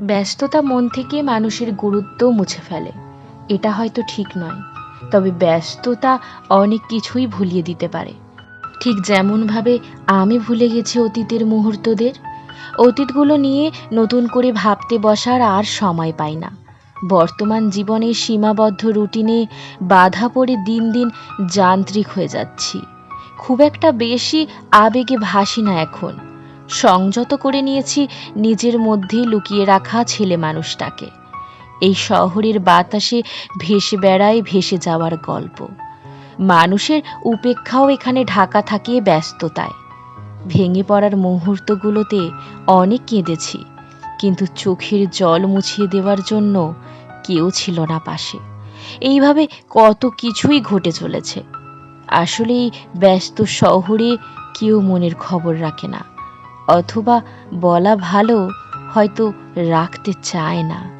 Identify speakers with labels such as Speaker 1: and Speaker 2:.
Speaker 1: ব্যস্ততা মন থেকে মানুষের গুরুত্ব মুছে ফেলে। এটা হয়তো ঠিক নয়, তবে ব্যস্ততা অনেক কিছুই ভুলিয়ে দিতে পারে। ঠিক যেমনভাবে আমি ভুলে গেছি অতীতের মুহূর্তদের, অতীতগুলো নিয়ে নতুন করে ভাবতে বসার আর সময় পাই না। বর্তমান জীবনের সীমাবদ্ধ রুটিনে বাধা পড়ে দিন দিন যান্ত্রিক হয়ে যাচ্ছি। খুব একটা বেশি আবেগে ভাসি না এখন। সংযত করে নিয়েছি, নিজের মধ্যেই লুকিয়ে রাখা ছেলে মানুষটাকে। এই শহরের বাতাসে ভেসে বেড়ায় ভেসে যাওয়ার গল্প। মানুষের উপেক্ষাও এখানে ঢাকা থাকিয়ে ব্যস্ততায়। ভেঙে পড়ার মুহূর্তগুলোতে অনেক কেঁদেছি, কিন্তু চোখের জল মুছিয়ে দেওয়ার জন্য কেউ ছিল না পাশে। এইভাবে কত কিছুই ঘটে চলেছে। আসলে ব্যস্ত শহরে কেউ মনের খবর রাখে না। অথবা বলা ভালো হয়তো রাখতে চায় না।